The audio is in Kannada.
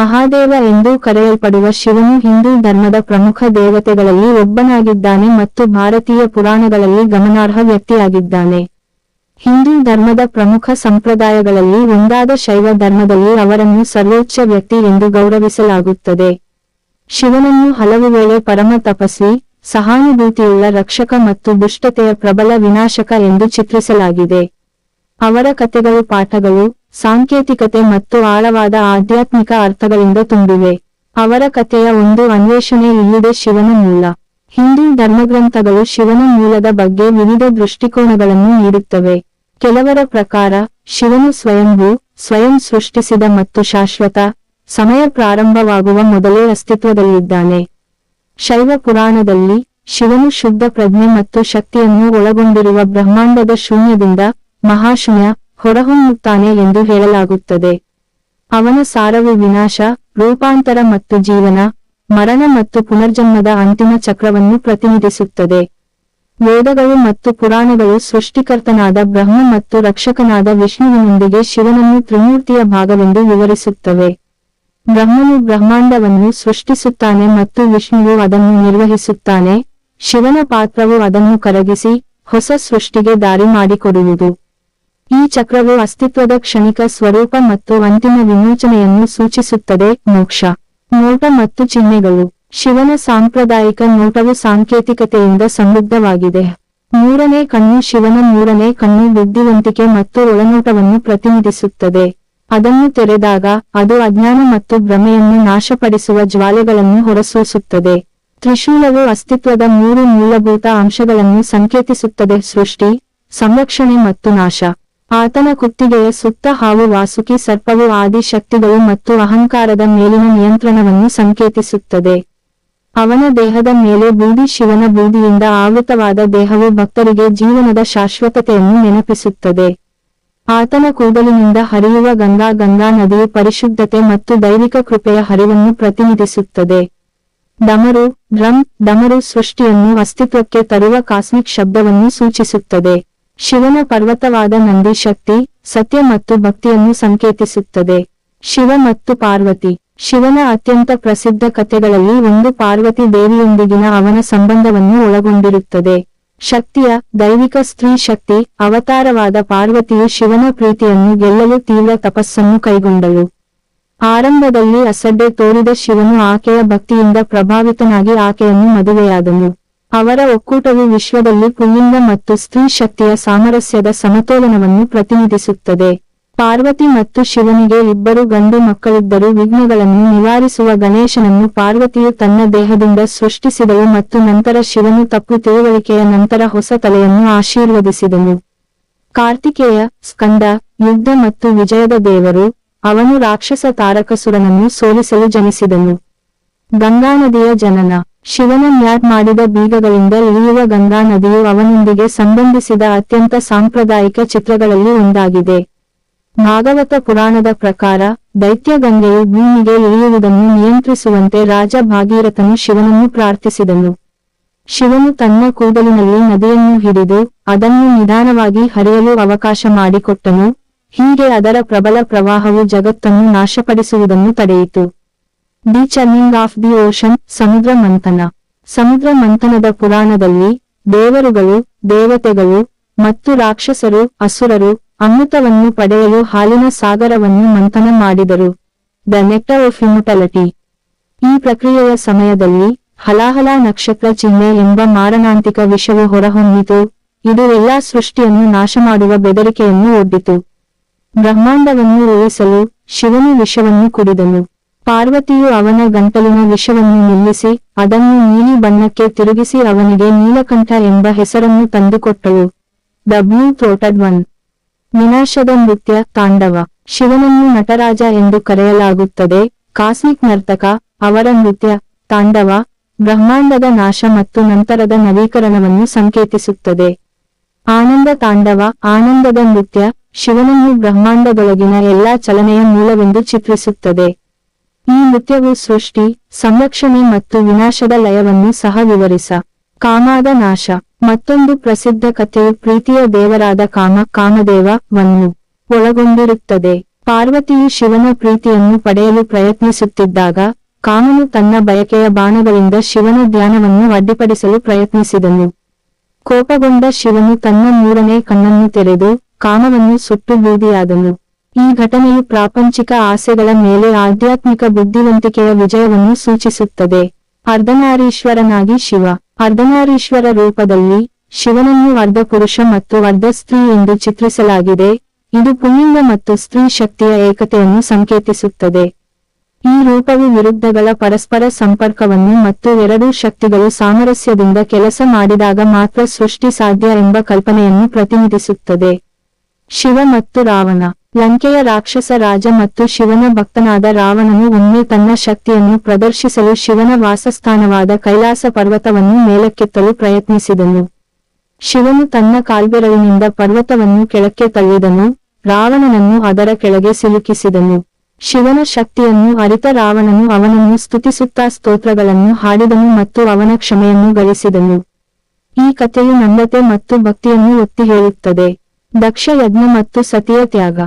ಮಹಾದೇವ ಎಂದು ಕರೆಯಲ್ಪಡುವ ಶಿವನು ಹಿಂದೂ ಧರ್ಮದ ಪ್ರಮುಖ ದೇವತೆಗಳಲ್ಲಿ ಒಬ್ಬನಾಗಿದ್ದಾನೆ ಮತ್ತು ಭಾರತೀಯ ಪುರಾಣಗಳಲ್ಲಿ ಗಮನಾರ್ಹ ವ್ಯಕ್ತಿಯಾಗಿದ್ದಾನೆ. ಹಿಂದೂ ಧರ್ಮದ ಪ್ರಮುಖ ಸಂಪ್ರದಾಯಗಳಲ್ಲಿ ಒಂದಾದ ಶೈವ ಧರ್ಮದಲ್ಲಿ ಅವರನ್ನು ಸರ್ವೋಚ್ಚ ವ್ಯಕ್ತಿ ಎಂದು ಗೌರವಿಸಲಾಗುತ್ತದೆ. ಶಿವನನ್ನು ಹಲವು ವೇಳೆ ಪರಮ ತಪಸ್ವಿ, ಸಹಾನುಭೂತಿಯುಳ್ಳ ರಕ್ಷಕ ಮತ್ತು ದುಷ್ಟತೆಯ ಪ್ರಬಲ ವಿನಾಶಕ ಎಂದು ಚಿತ್ರಿಸಲಾಗಿದೆ. ಅವರ ಕಥೆಗಳು, ಪಾಠಗಳು ಸಾಂಕೇತಿಕತೆ ಮತ್ತು ಆಳವಾದ ಆಧ್ಯಾತ್ಮಿಕ ಅರ್ಥಗಳಿಂದ ತುಂಬಿವೆ. ಅವರ ಕಥೆಯ ಒಂದು ಅನ್ವೇಷಣೆ ಇಲ್ಲಿದೆ ಶಿವನ ಮೂಲ. ಹಿಂದೂ ಧರ್ಮಗ್ರಂಥಗಳು ಶಿವನ ಮೂಲದ ಬಗ್ಗೆ ವಿವಿಧ ದೃಷ್ಟಿಕೋನಗಳನ್ನು ನೀಡುತ್ತವೆ. ಕೆಲವರ ಪ್ರಕಾರ, ಶಿವನು ಸ್ವಯಂಭೂ, ಸ್ವಯಂ ಸೃಷ್ಟಿಸಿದ ಮತ್ತು ಶಾಶ್ವತ, ಸಮಯ ಪ್ರಾರಂಭವಾಗುವ ಮೊದಲೇ ಅಸ್ತಿತ್ವದಲ್ಲಿದ್ದಾನೆ. ಶೈವ ಪುರಾಣದಲ್ಲಿ ಶಿವನು ಶುದ್ಧ ಪ್ರಜ್ಞೆ ಮತ್ತು ಶಕ್ತಿಯನ್ನು ಒಳಗೊಂಡಿರುವ ಬ್ರಹ್ಮಾಂಡದ ಶೂನ್ಯದಿಂದ ಮಹಾಶೂನ್ಯ ಹೊರಹೊಮ್ಮುತ್ತಾನೆ ಎಂದು ಹೇಳಲಾಗುತ್ತದೆ. ಅವನ ಸಾರವು ವಿನಾಶ, ರೂಪಾಂತರ ಮತ್ತು ಜೀವನ, ಮರಣ ಮತ್ತು ಪುನರ್ಜನ್ಮದ ಅಂತಿಮ ಚಕ್ರವನ್ನು ಪ್ರತಿನಿಧಿಸುತ್ತದೆ. ವೇದಗಳು ಮತ್ತು ಪುರಾಣಗಳು ಸೃಷ್ಟಿಕರ್ತನಾದ ಬ್ರಹ್ಮ ಮತ್ತು ರಕ್ಷಕನಾದ ವಿಷ್ಣುವಿನೊಂದಿಗೆ ಶಿವನನ್ನು ತ್ರಿಮೂರ್ತಿಯ ಭಾಗವೆಂದು ವಿವರಿಸುತ್ತವೆ. ಬ್ರಹ್ಮನು ಬ್ರಹ್ಮಾಂಡವನ್ನು ಸೃಷ್ಟಿಸುತ್ತಾನೆ ಮತ್ತು ವಿಷ್ಣುವು ಅದನ್ನು ನಿರ್ವಹಿಸುತ್ತಾನೆ. ಶಿವನ ಪಾತ್ರವು ಅದನ್ನು ಕರಗಿಸಿ, ಹೊಸ ಸೃಷ್ಟಿಗೆ ದಾರಿ ಮಾಡಿಕೊಡುವುದು. ಈ ಚಕ್ರವು ಅಸ್ತಿತ್ವದ ಕ್ಷಣಿಕ ಸ್ವರೂಪ ಮತ್ತು ಅಂತಿಮ ವಿಮೋಚನೆಯನ್ನು ಸೂಚಿಸುತ್ತದೆ, ಮೋಕ್ಷ. ನೋಟ ಮತ್ತು ಚಿಹ್ನೆಗಳು. ಶಿವನ ಸಾಂಪ್ರದಾಯಿಕ ನೋಟವು ಸಾಂಕೇತಿಕತೆಯಿಂದ ಸಮೃದ್ಧವಾಗಿದೆ. ಮೂರನೇ ಕಣ್ಣು ಶಿವನ ಮೂರನೇ ಕಣ್ಣು ಬುದ್ಧಿವಂತಿಕೆ ಮತ್ತು ಒಳನೋಟವನ್ನು ಪ್ರತಿನಿಧಿಸುತ್ತದೆ. ಅದನ್ನು ತೆರೆದಾಗ, ಅದು ಅಜ್ಞಾನ ಮತ್ತು ಭ್ರಮೆಯನ್ನು ನಾಶಪಡಿಸುವ ಜ್ವಾಲೆಗಳನ್ನು ಹೊರಸೂಸುತ್ತದೆ. ತ್ರಿಶೂಲವು ಅಸ್ತಿತ್ವದ ಮೂರು ಮೂಲಭೂತ ಅಂಶಗಳನ್ನು ಸಂಕೇತಿಸುತ್ತದೆ, ಸೃಷ್ಟಿ, ಸಂರಕ್ಷಣೆ ಮತ್ತು ನಾಶ. ಆತನ ಕುತ್ತಿಗೆಯ ಸುತ್ತ ಹಾವು ವಾಸುಕಿ ಸರ್ಪವು ಆದಿ ಶಕ್ತಿಗಳು ಮತ್ತು ಅಹಂಕಾರದ ಮೇಲಿನ ನಿಯಂತ್ರಣವನ್ನು ಸಂಕೇತಿಸುತ್ತದೆ. ಅವನ ದೇಹದ ಮೇಲೆ ಬೂದಿ ಶಿವನ ಬೂದಿಯಿಂದ ಆವೃತವಾದ ದೇಹವು ಭಕ್ತರಿಗೆ ಜೀವನದ ಶಾಶ್ವತತೆಯನ್ನು ನೆನಪಿಸುತ್ತದೆ. ಆತನ ಕೂದಲಿನಿಂದ ಹರಿಯುವ ಗಂಗಾ ಗಂಗಾ ನದಿಯು ಪರಿಶುದ್ಧತೆ ಮತ್ತು ದೈವಿಕ ಕೃಪೆಯ ಹರಿವನ್ನು ಪ್ರತಿನಿಧಿಸುತ್ತದೆ. ಡಮರು, ಡ್ರಮ್, ಡಮರು ಸೃಷ್ಟಿಯನ್ನು ಅಸ್ತಿತ್ವಕ್ಕೆ ತರುವ ಕಾಸ್ಮಿಕ್ ಶಬ್ದವನ್ನು ಸೂಚಿಸುತ್ತದೆ. ಶಿವನ ಪರ್ವತವಾದ ನಂದಿ ಶಕ್ತಿ ಸತ್ಯ ಮತ್ತು ಭಕ್ತಿಯನ್ನು ಸಂಕೇತಿಸುತ್ತದೆ. ಶಿವ ಮತ್ತು ಪಾರ್ವತಿ. ಶಿವನ ಅತ್ಯಂತ ಪ್ರಸಿದ್ಧ ಕಥೆಗಳಲ್ಲಿ ಒಂದು ಪಾರ್ವತಿ ದೇವಿಯೊಂದಿಗಿನ ಅವನ ಸಂಬಂಧವನ್ನು ಒಳಗೊಂಡಿರುತ್ತದೆ. ಶಕ್ತಿಯ, ದೈವಿಕ ಸ್ತ್ರೀ ಶಕ್ತಿ, ಅವತಾರವಾದ ಪಾರ್ವತಿಯು ಶಿವನ ಪ್ರೀತಿಯನ್ನು ಗೆಲ್ಲಲು ತೀವ್ರ ತಪಸ್ಸನ್ನು ಕೈಗೊಂಡಳು. ಆರಂಭದಲ್ಲಿ ಅಸಡ್ಡೆ ತೋರಿದ ಶಿವನು ಆಕೆಯ ಭಕ್ತಿಯಿಂದ ಪ್ರಭಾವಿತನಾಗಿ ಆಕೆಯನ್ನು ಮದುವೆಯಾದನು. ಅವರ ಒಕ್ಕೂಟವು ವಿಶ್ವದಲ್ಲಿ ಪುಲ್ಲಿಂಗ ಮತ್ತು ಸ್ತ್ರೀ ಶಕ್ತಿಯ ಸಾಮರಸ್ಯದ ಸಮತೋಲನವನ್ನು ಪ್ರತಿನಿಧಿಸುತ್ತದೆ. ಪಾರ್ವತಿ ಮತ್ತು ಶಿವನಿಗೆ ಇಬ್ಬರು ಗಂಡು ಮಕ್ಕಳಿದ್ದರು ವಿಘ್ನಗಳನ್ನು ನಿವಾರಿಸುವ ಗಣೇಶನನ್ನು ಪಾರ್ವತಿಯು ತನ್ನ ದೇಹದಿಂದ ಸೃಷ್ಟಿಸಿದಳು ಮತ್ತು ನಂತರ ಶಿವನು ತಪ್ಪು ತಿಳುವಳಿಕೆಯ ನಂತರ ಹೊಸ ತಲೆಯನ್ನು ಆಶೀರ್ವದಿಸಿದನು. ಕಾರ್ತಿಕೇಯ, ಸ್ಕಂದ, ಯುದ್ಧ ಮತ್ತು ವಿಜಯದ ದೇವರು, ಅವನು ರಾಕ್ಷಸ ತಾರಕಸುರನನ್ನು ಸೋಲಿಸಲು ಜನಿಸಿದನು. ಗಂಗಾ ನದಿಯ ಜನನ. ಶಿವನ ಮ್ಯಾಟ್ ಮಾಡಿದ ಬೀಗಗಳಿಂದ ಇಳಿಯುವ ಗಂಗಾ ನದಿಯು ಅವನೊಂದಿಗೆ ಸಂಬಂಧಿಸಿದ ಅತ್ಯಂತ ಸಾಂಪ್ರದಾಯಿಕ ಚಿತ್ರಗಳಲ್ಲಿ ಒಂದಾಗಿದೆ. ಭಾಗವತ ಪುರಾಣದ ಪ್ರಕಾರ, ದೈತ್ಯ ಗಂಗೆಯು ಭೂಮಿಗೆ ಇಳಿಯುವುದನ್ನು ನಿಯಂತ್ರಿಸುವಂತೆ ರಾಜ ಭಾಗೀರಥನು ಶಿವನನ್ನು ಪ್ರಾರ್ಥಿಸಿದನು. ಶಿವನು ತನ್ನ ಕೂದಲಿನಲ್ಲಿ ನದಿಯನ್ನು ಹಿಡಿದು ಅದನ್ನು ನಿಧಾನವಾಗಿ ಹರಿಯಲು ಅವಕಾಶ ಮಾಡಿಕೊಟ್ಟನು, ಹೀಗೆ ಅದರ ಪ್ರಬಲ ಪ್ರವಾಹವು ಜಗತ್ತನ್ನು ನಾಶಪಡಿಸುವುದನ್ನು ತಡೆಯಿತು. The churning of the ocean, Samudra Manthan. ಸಮುದ್ರ ಮಂಥನದ ಪುರಾಣದಲ್ಲಿ ದೇವರುಗಳು, ದೇವತೆಗಳು ಮತ್ತು ರಾಕ್ಷಸರು, ಅಸುರರು ಅಮೃತವನ್ನು ಪಡೆಯಲು ಹಾಲಿನ ಸಾಗರವನ್ನು ಮಂಥನ ಮಾಡಿದರು. The nectar of immortality. ಈ ಪ್ರಕ್ರಿಯೆಯ ಸಮಯದಲ್ಲಿ ಹಲಾಹಲ ನಕ್ಷತ್ರ ಚಿಹ್ನೆ ಎಂಬ ಮಾರಣಾಂತಿಕ ವಿಷವು ಹೊರಹೊಮ್ಮಿತು. ಇದು ಎಲ್ಲಾ ಸೃಷ್ಟಿಯನ್ನು ನಾಶಮಾಡುವ ಬೆದರಿಕೆಯನ್ನು ಒಡ್ಡಿತು. ಬ್ರಹ್ಮಾಂಡವನ್ನು ಉಳಿಸಲು ಶಿವನು ವಿಷವನ್ನು ಕುಡಿದನು. ಪಾರ್ವತಿಯು ಅವನ ಗಂಟಲಿನ ವಿಷವನ್ನು ನಿಲ್ಲಿಸಿ, ಅದನ್ನು ನೀಲಿ ಬಣ್ಣಕ್ಕೆ ತಿರುಗಿಸಿ ಅವನಿಗೆ ನೀಲಕಂಠ ಎಂಬ ಹೆಸರನ್ನು ತಂದುಕೊಟ್ಟವು ಡಬ್ಲ್ಯೂ ಪ್ರೋಟಡ್ ಒನ್ ವಿನಾಶದ ನೃತ್ಯ, ತಾಂಡವ. ಶಿವನನ್ನು ನಟರಾಜ ಎಂದು ಕರೆಯಲಾಗುತ್ತದೆ. ಕಾಸ್ಮಿಕ್ ನರ್ತಕ, ಅವರ ನೃತ್ಯ, ತಾಂಡವ, ಬ್ರಹ್ಮಾಂಡದ ನಾಶ ಮತ್ತು ನಂತರದ ನವೀಕರಣವನ್ನು ಸಂಕೇತಿಸುತ್ತದೆ. ಆನಂದ ತಾಂಡವ, ಆನಂದದ ನೃತ್ಯ, ಶಿವನನ್ನು ಬ್ರಹ್ಮಾಂಡದೊಳಗಿನ ಎಲ್ಲಾ ಚಲನೆಯ ಮೂಲವೆಂದು ಚಿತ್ರಿಸುತ್ತದೆ. ಈ ನೃತ್ಯವು ಸೃಷ್ಟಿ, ಸಂರಕ್ಷಣೆ ಮತ್ತು ವಿನಾಶದ ಲಯವನ್ನು ಸಹ ವಿವರಿಸ. ಕಾಮಾದ ನಾಶ. ಮತ್ತೊಂದು ಪ್ರಸಿದ್ಧ ಕಥೆಯು ಪ್ರೀತಿಯ ದೇವರಾದ ಕಾಮ, ಕಾಮದೇವ ವನ್ನು ಒಳಗೊಂಡಿರುತ್ತದೆ. ಪಾರ್ವತಿಯು ಶಿವನ ಪ್ರೀತಿಯನ್ನು ಪಡೆಯಲು ಪ್ರಯತ್ನಿಸುತ್ತಿದ್ದಾಗ, ಕಾಮನು ತನ್ನ ಬಯಕೆಯ ಬಾಣಗಳಿಂದ ಶಿವನ ಧ್ಯಾನವನ್ನು ಅಡ್ಡಿಪಡಿಸಲು ಪ್ರಯತ್ನಿಸಿದನು. ಕೋಪಗೊಂಡ ಶಿವನು ತನ್ನ ಮೂರನೇ ಕಣ್ಣನ್ನು ತೆರೆದು ಕಾಮವನ್ನು ಸುಟ್ಟು ಬೂದಿಯಾದನು. ಈ ಘಟನೆಯು ಪ್ರಾಪಂಚಿಕ ಆಸೆಗಳ ಮೇಲೆ ಆಧ್ಯಾತ್ಮಿಕ ಬುದ್ಧಿವಂತಿಕೆಯ ವಿಜಯವನ್ನು ಸೂಚಿಸುತ್ತದೆ. ಅರ್ಧನಾರೀಶ್ವರನಾಗಿ ಶಿವ. ಅರ್ಧನಾರೀಶ್ವರ ರೂಪದಲ್ಲಿ ಶಿವನನ್ನು ಅರ್ಧ ಪುರುಷ ಮತ್ತು ಅರ್ಧ ಸ್ತ್ರೀ ಎಂದು ಚಿತ್ರಿಸಲಾಗಿದೆ. ಇದು ಪುಲ್ಲಿಂಗ ಮತ್ತು ಸ್ತ್ರೀ ಶಕ್ತಿಯ ಏಕತೆಯನ್ನು ಸಂಕೇತಿಸುತ್ತದೆ. ಈ ರೂಪವು ವಿರುದ್ಧಗಳ ಪರಸ್ಪರ ಸಂಪರ್ಕವನ್ನು ಮತ್ತು ಎರಡೂ ಶಕ್ತಿಗಳು ಸಾಮರಸ್ಯದಿಂದ ಕೆಲಸ ಮಾಡಿದಾಗ ಮಾತ್ರ ಸೃಷ್ಟಿ ಸಾಧ್ಯ ಎಂಬ ಕಲ್ಪನೆಯನ್ನು ಪ್ರತಿನಿಧಿಸುತ್ತದೆ. ಶಿವ ಮತ್ತು ರಾವಣ. ಲಂಕೆಯ ರಾಕ್ಷಸ ರಾಜ ಮತ್ತು ಶಿವನ ಭಕ್ತನಾದ ರಾವಣನು ಒಮ್ಮೆ ತನ್ನ ಶಕ್ತಿಯನ್ನು ಪ್ರದರ್ಶಿಸಲು ಶಿವನ ವಾಸಸ್ಥಾನವಾದ ಕೈಲಾಸ ಪರ್ವತವನ್ನು ಮೇಲಕ್ಕೆತ್ತಲು ಪ್ರಯತ್ನಿಸಿದನು. ಶಿವನು ತನ್ನ ಕಾಲ್ಬೆರಳಿನಿಂದ ಪರ್ವತವನ್ನು ಕೆಳಕ್ಕೆ ತಳ್ಳಿದನು, ರಾವಣನನ್ನು ಅದರ ಕೆಳಗೆ ಸಿಲುಕಿಸಿದನು. ಶಿವನ ಶಕ್ತಿಯನ್ನು ಅರಿತ ರಾವಣನು ಅವನನ್ನು ಸ್ತುತಿಸುತ್ತಾ ಸ್ತೋತ್ರಗಳನ್ನು ಹಾಡಿದನು ಮತ್ತು ಅವನ ಕ್ಷಮೆಯನ್ನು ಗಳಿಸಿದನು. ಈ ಕಥೆಯು ನಮ್ರತೆ ಮತ್ತು ಭಕ್ತಿಯನ್ನು ಒತ್ತಿ ಹೇಳುತ್ತದೆ. ದಕ್ಷ ಯಜ್ಞ ಮತ್ತು ಸತಿಯ ತ್ಯಾಗ.